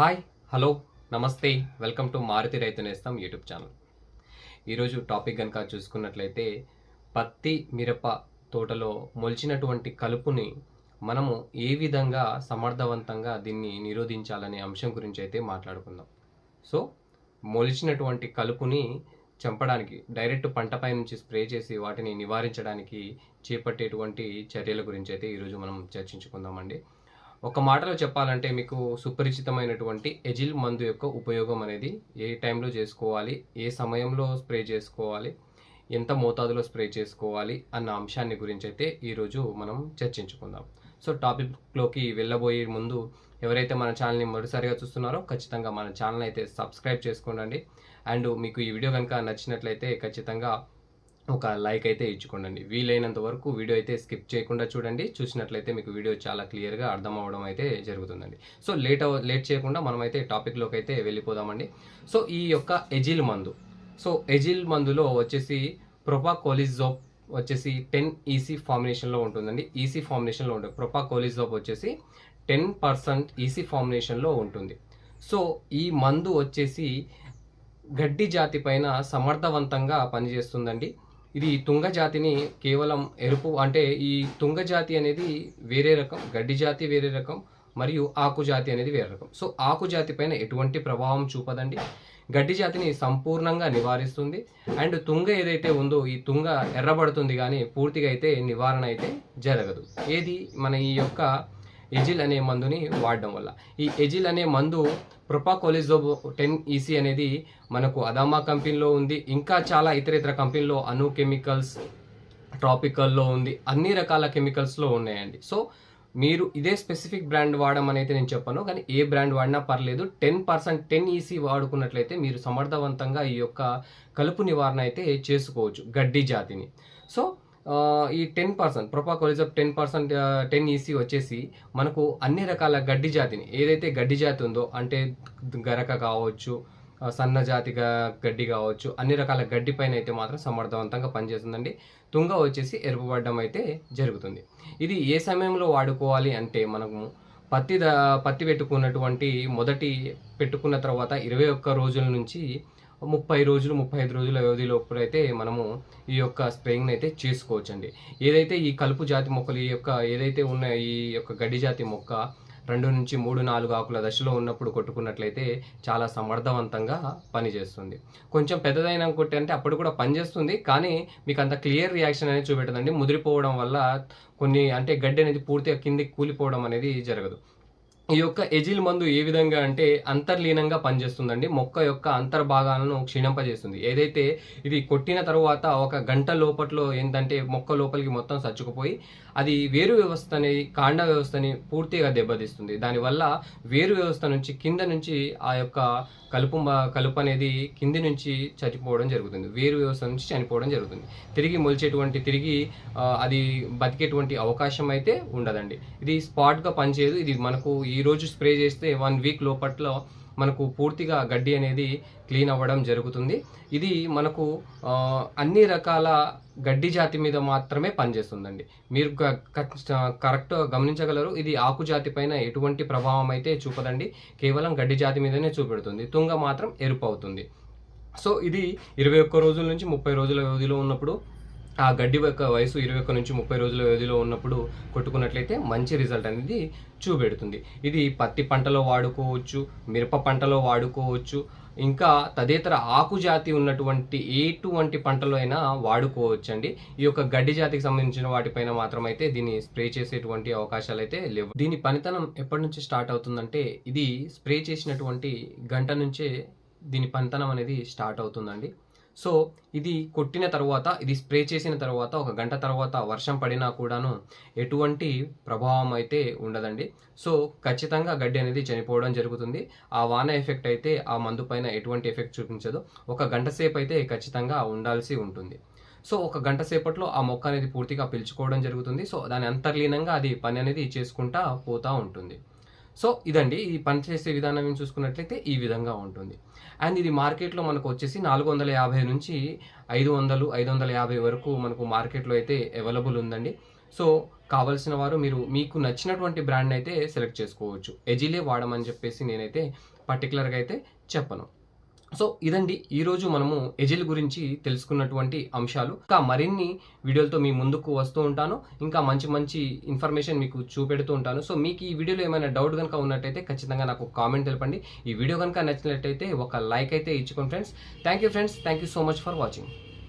Hi hello నమస్తే welcome to Maruthi Raithu Nestham YouTube channel ఈరోజు topic కనుక చూసుకున్నట్లయితే పత్తి మిరప తోటలో మొలిచినటువంటి కలుపుని మనము ఏ విధంగా సమర్థవంతంగా దీన్ని నిరోధించాలనే అంశం గురించి అయితే మాట్లాడుకుందాం. సో మొలిచినటువంటి కలుపుని చంపడానికి డైరెక్ట్ పంటపై నుంచి స్ప్రే చేసి వాటిని నివారించడానికి చేపట్టేటువంటి చర్యల గురించి అయితే ఈరోజు మనం చర్చించుకుందామండి. ఒక మాటలో చెప్పాలంటే మీకు సుపరిచితమైనటువంటి ఎజిల్ మందు యొక్క ఉపయోగం అనేది ఏ టైంలో చేసుకోవాలి ఏ సమయంలో స్ప్రే చేసుకోవాలి ఎంత మోతాదులో స్ప్రే చేసుకోవాలి అన్న అంశాన్ని గురించి అయితే ఈరోజు మనం చర్చించుకుందాం. సో టాపిక్లోకి వెళ్ళబోయే ముందు ఎవరైతే మన ఛానల్ని మొదటిసారిగా చూస్తున్నారో ఖచ్చితంగా మన ఛానల్ అయితే సబ్స్క్రైబ్ చేసుకోండి. అండ్ మీకు ఈ వీడియో కనుక నచ్చినట్లయితే ఖచ్చితంగా ఒక లైక్ అయితే ఇచ్చుకోండి వీలైనంత వరకు వీడియో అయితే స్కిప్ చేయకుండా చూడండి. చూసినట్లయితే మీకు వీడియో చాలా క్లియర్గా అర్థం అవడం అయితే జరుగుతుందండి. సో లేట్ లేట్ చేయకుండా మనమైతే టాపిక్లోకి అయితే వెళ్ళిపోదామండి. సో ఈ యొక్క ఎజిల్ మందు. సో ఎజిల్ మందులో వచ్చేసి ప్రొపాకోలిజోప్ వచ్చేసి టెన్ ఈసీ ఫార్మినేషన్లో ఉంటుందండి. ఈసీ ఫార్మినేషన్లో ఉంటుంది ప్రొపాకోలిజోప్ వచ్చేసి టెన్ పర్సెంట్ ఈసీ ఫార్మినేషన్లో ఉంటుంది. సో ఈ మందు వచ్చేసి గడ్డి జాతి పైన సమర్థవంతంగా పనిచేస్తుందండి. ఇది తుంగ జాతిని కేవలం ఎరుపు అంటే ఈ తుంగ జాతి అనేది వేరే రకం గడ్డి జాతి వేరే రకం మరియు ఆకు జాతి అనేది వేరే రకం. సో ఆకు జాతి పైన ఎటువంటి ప్రభావం చూపదండి. గడ్డి జాతిని సంపూర్ణంగా నివారిస్తుంది. అండ్ తుంగ ఏదైతే ఉందో ఈ తుంగ ఎర్రబడుతుంది కానీ పూర్తిగా అయితే నివారణ అయితే జరగదు. ఏది? మన ఈ యొక్క ఎజిల్ అనే మందుని వాడడం వల్ల. ఈ ఎజిల్ అనే మందు ప్రొపాకోలిజోబ్ టెన్ ఈసీ అనేది మనకు అదామా కంపెనీలో ఉంది ఇంకా చాలా ఇతర ఇతర కంపెనీలో అను కెమికల్స్ ట్రాపికల్లో ఉంది అన్ని రకాల కెమికల్స్లో ఉన్నాయండి. సో మీరు ఇదే స్పెసిఫిక్ బ్రాండ్ వాడమని అయితే నేను చెప్పాను కానీ ఏ బ్రాండ్ వాడినా పర్లేదు టెన్ పర్సెంట్ టెన్ ఈసీ వాడుకున్నట్లయితే మీరు సమర్థవంతంగా ఈ యొక్క కలుపు నివారణ అయితే చేసుకోవచ్చు గడ్డి జాతిని. సో ఈ ten percent ప్రొపాకోలిజప్ ten percent ten EC వచ్చేసి మనకు అన్ని రకాల గడ్డి జాతిని ఏదైతే గడ్డి జాతి ఉందో అంటే గరక కావచ్చు సన్న జాతి గడ్డి కావచ్చు అన్ని రకాల గడ్డి పైన అయితే మాత్రం సమర్థవంతంగా పనిచేస్తుందండి. తుంగ వచ్చేసి ఎరుపుపడడం అయితే జరుగుతుంది. ఇది ఏ సమయంలో వాడుకోవాలి అంటే మనము పత్తి ద పత్తి పెట్టుకున్నటువంటి మొదటి పెట్టుకున్న తర్వాత ఇరవై ఒక్క రోజుల నుంచి ముప్పై రోజులు ముప్పై ఐదు రోజుల వ్యవధి అయితే మనము ఈ యొక్క స్ప్రేయింగ్ అయితే చేసుకోవచ్చండి. ఏదైతే ఈ కలుపు జాతి మొక్కలు ఈ యొక్క ఏదైతే ఉన్న ఈ యొక్క గడ్డి జాతి మొక్క రెండు నుంచి మూడు నాలుగు ఆకుల దశలో ఉన్నప్పుడు కొట్టుకున్నట్లయితే చాలా సమర్థవంతంగా పనిచేస్తుంది. కొంచెం పెద్దదైన కొట్టి అంటే అప్పుడు కూడా పనిచేస్తుంది. కానీ మీకు అంత క్లియర్ రియాక్షన్ అనేది చూపెట్టదండి. ముదిరిపోవడం వల్ల కొన్ని అంటే గడ్డి అనేది పూర్తిగా కిందికి కూలిపోవడం అనేది జరగదు. ఈ యొక్క ఎజిల్ మందు ఏ విధంగా అంటే అంతర్లీనంగా పనిచేస్తుందండి. మొక్క యొక్క అంతర్భాగాలను క్షీణింపజేస్తుంది. ఏదైతే ఇది కొట్టిన తర్వాత ఒక గంట లోపట్లో ఏంటంటే మొక్క లోపలికి మొత్తం చచ్చుకుపోయి అది వేరు వ్యవస్థ కాండ వ్యవస్థని పూర్తిగా దెబ్బతీస్తుంది. దానివల్ల వేరు వ్యవస్థ నుంచి కింద నుంచి ఆ యొక్క కలుపు మ- కలుపు అనేది కింది నుంచి చనిపోవడం జరుగుతుంది. వేరు వ్యవస్థ నుంచి చనిపోవడం జరుగుతుంది. తిరిగి మొలిచేటువంటి తిరిగి అది బతికేటువంటి అవకాశం అయితే ఉండదండి. ఇది స్పాట్గా పనిచేయదు. ఇది మనకు ఈ ఈరోజు స్ప్రే చేస్తే వన్ వీక్ లోపట్లో మనకు పూర్తిగా గడ్డి అనేది క్లీన్ అవ్వడం జరుగుతుంది. ఇది మనకు అన్ని రకాల గడ్డి జాతి మీద మాత్రమే పనిచేస్తుందండి. మీరు కరెక్ట్ గమనించగలరు. ఇది ఆకు జాతి పైన ఎటువంటి ప్రభావం అయితే చూపదండి. కేవలం గడ్డి జాతి మీదనే చూపెడుతుంది. తుంగ మాత్రం ఎరుపు అవుతుంది. సో ఇది ఇరవై ఒక్క రోజుల నుంచి ముప్పై రోజుల వ్యవధిలో ఉన్నప్పుడు ఆ గడ్డి యొక్క వయసు ఇరవై ఒక్క నుంచి ముప్పై రోజుల వ్యవధిలో ఉన్నప్పుడు కొట్టుకున్నట్లయితే మంచి రిజల్ట్ అనేది చూపెడుతుంది. ఇది పత్తి పంటలో వాడుకోవచ్చు మిరప పంటలో వాడుకోవచ్చు ఇంకా తదేతర ఆకు జాతి ఉన్నటువంటి ఎటువంటి పంటలో అయినా వాడుకోవచ్చు అండి ఈ యొక్క గడ్డి జాతికి సంబంధించిన వాటిపైన మాత్రం అయితే దీన్ని స్ప్రే చేసేటువంటి అవకాశాలు అయితే లేవు. దీని పనితనం ఎప్పటి నుంచి స్టార్ట్ అవుతుందంటే ఇది స్ప్రే చేసినటువంటి గంట నుంచే దీని పనితనం అనేది స్టార్ట్ అవుతుందండి. సో ఇది కొట్టిన తర్వాత ఇది స్ప్రే చేసిన తర్వాత ఒక గంట తర్వాత వర్షం పడినా కూడాను ఎటువంటి ప్రభావం అయితే ఉండదండి. సో ఖచ్చితంగా గడ్డి అనేది చనిపోవడం జరుగుతుంది. ఆ వాన ఎఫెక్ట్ అయితే ఆ మందు పైన ఎటువంటి ఎఫెక్ట్ చూపించదు. ఒక గంట సేపు అయితే ఖచ్చితంగా ఉండాల్సి ఉంటుంది. సో ఒక గంట సేపట్లో ఆ మొక్క అనేది పూర్తిగా పిలుచుకోవడం జరుగుతుంది. సో దాని అంతర్లీనంగా అది పని అనేది చేసుకుంటా పోతూ ఉంటుంది. సో ఇదండి ఈ పని చేసే విధానం చూసుకున్నట్లయితే ఈ విధంగా ఉంటుంది. అండ్ ఇది మార్కెట్లో మనకు వచ్చేసి నాలుగు వందల యాభై నుంచి ఐదు వందలు ఐదు వందల యాభై వరకు మనకు మార్కెట్లో అయితే అవైలబుల్ ఉందండి. సో కావాల్సిన వారు మీరు మీకు నచ్చినటువంటి బ్రాండ్ అయితే సెలెక్ట్ చేసుకోవచ్చు. ఎజిలే వాడమని చెప్పేసి నేనైతే పర్టికులర్గా అయితే చెప్పను. సో ఇదండి. ఈరోజు మనము ఎజిల్ గురించి తెలుసుకున్నటువంటి అంశాలు. ఇంకా మరిన్ని వీడియోలతో మీ ముందుకు వస్తూ ఉంటాను. ఇంకా మంచి మంచి ఇన్ఫర్మేషన్ మీకు చూపెడుతూ ఉంటాను. సో మీకు ఈ వీడియోలో ఏమైనా డౌట్ కనుక ఉన్నట్టయితే ఖచ్చితంగా నాకు కామెంట్ తెలపండి. ఈ వీడియో కనుక నచ్చినట్టయితే ఒక లైక్ అయితే ఇచ్చుకోండి friends. Thank you friends. Thank you so much for watching.